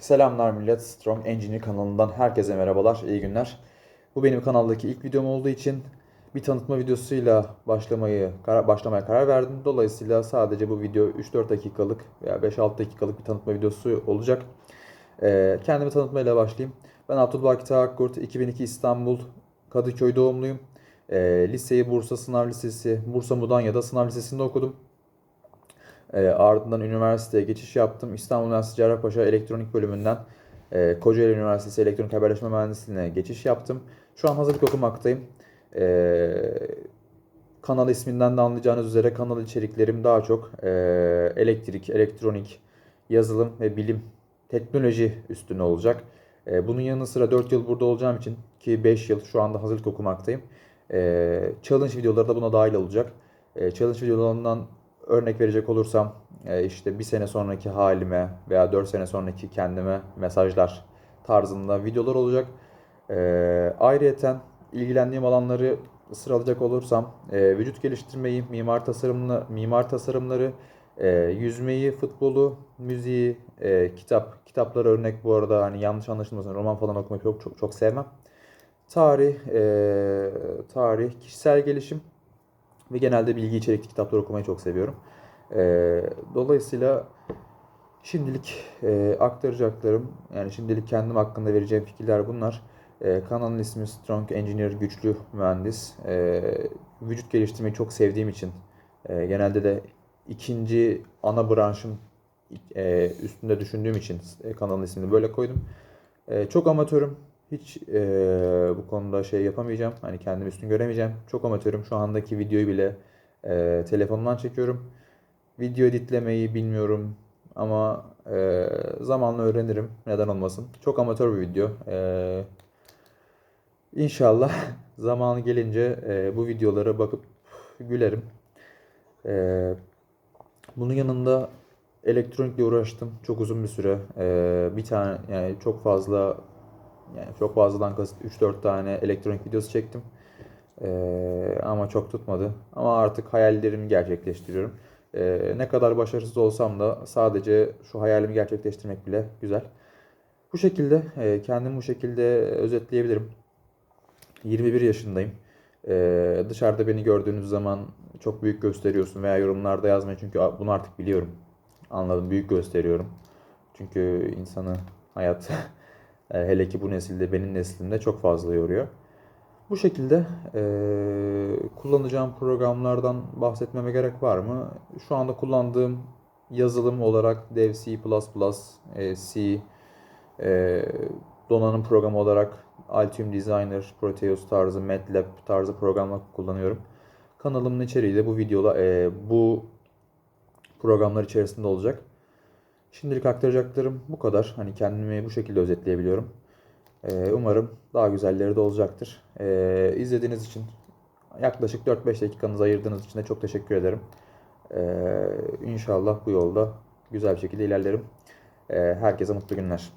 Selamlar millet. Strong Engineer kanalından herkese merhabalar, iyi günler. Bu benim kanaldaki ilk videom olduğu için bir tanıtma videosuyla başlamayı karar, başlamaya karar verdim. Dolayısıyla sadece bu video 3-4 dakikalık veya 5-6 dakikalık bir tanıtma videosu olacak. Ee, kendimi tanıtmayla başlayayım. Ben Abdülbaki Tahakkurt, 2002 İstanbul Kadıköy doğumluyum. Ee, liseyi Bursa Sınav Lisesi, Bursa Mudanya'da Sınav Lisesi'nde okudum. E, ardından üniversiteye geçiş yaptım. İstanbul Üniversitesi Cerrahpaşa Elektronik Bölümünden e, Kocaeli Üniversitesi Elektronik Haberleşme Mühendisliğine geçiş yaptım. Şu an hazırlık okumaktayım. E, kanal isminden de anlayacağınız üzere kanal içeriklerim daha çok e, elektrik, elektronik, yazılım ve bilim, teknoloji üstüne olacak. E, bunun yanı sıra 4 yıl burada olacağım için ki 5 yıl şu anda hazırlık okumaktayım. E, challenge videoları da buna dahil olacak. E, challenge videolarından örnek verecek olursam e, işte bir sene sonraki halime veya 4 sene sonraki kendime mesajlar tarzında videolar olacak. E, ayrıyeten ilgilendiğim alanları sıralayacak olursam e, vücut geliştirmeyi, mimar tasarımını, mimar tasarımları, yüzmeyi, futbolu, müziği, kitap, kitaplara örnek bu arada hani yanlış anlaşılmasın roman falan okumayı çok çok çok sevmem. Tarih, tarih, kişisel gelişim ve genelde bilgi içerikli kitaplar okumayı çok seviyorum. Ee, dolayısıyla şimdilik e, aktaracaklarım, yani şimdilik kendim hakkında vereceğim fikirler bunlar. Ee, kanalın ismi Strong Engineer, güçlü mühendis. Ee, vücut geliştirmeyi çok sevdiğim için, e, genelde de ikinci ana branşım e, üstünde düşündüğüm için e, kanalın ismini böyle koydum. E, çok amatörüm. Hiç e, bu konuda şey yapamayacağım. Hani kendimi üstün göremeyeceğim. Çok amatörüm. Şu andaki videoyu bile e, telefonumdan çekiyorum. Video editlemeyi bilmiyorum ama e, zamanla öğrenirim. Neden olmasın. Çok amatör bir video. E, İnşallah zamanı gelince e, bu videolara bakıp gülerim. E, bunun yanında elektronikle uğraştım çok uzun bir süre. E, bir tane yani çok fazla yani çok fazladan kasıt 3-4 tane elektronik videosu çektim. Ee, ama çok tutmadı. Ama artık hayallerimi gerçekleştiriyorum. Ee, ne kadar başarısız olsam da sadece şu hayalimi gerçekleştirmek bile güzel. Bu şekilde e, kendimi bu şekilde özetleyebilirim. 21 yaşındayım. Ee, dışarıda beni gördüğünüz zaman çok büyük gösteriyorsun veya yorumlarda yazmayın çünkü bunu artık biliyorum. Anladım büyük gösteriyorum. Çünkü insanı hayat E, hele ki bu nesilde benim neslimde çok fazla yoruyor. Bu şekilde e, kullanacağım programlardan bahsetmeme gerek var mı? Şu anda kullandığım yazılım olarak Dev C++, e, C, e, donanım programı olarak Altium Designer, Proteus tarzı, MATLAB tarzı programlar kullanıyorum. Kanalımın içeriği de bu videola e, bu programlar içerisinde olacak. Şimdilik aktaracaklarım bu kadar. Hani kendimi bu şekilde özetleyebiliyorum. Ee, umarım daha güzelleri de olacaktır. Ee, izlediğiniz için yaklaşık 4-5 dakikanızı ayırdığınız için de çok teşekkür ederim. Ee, inşallah bu yolda güzel bir şekilde ilerlerim. Ee, herkese mutlu günler.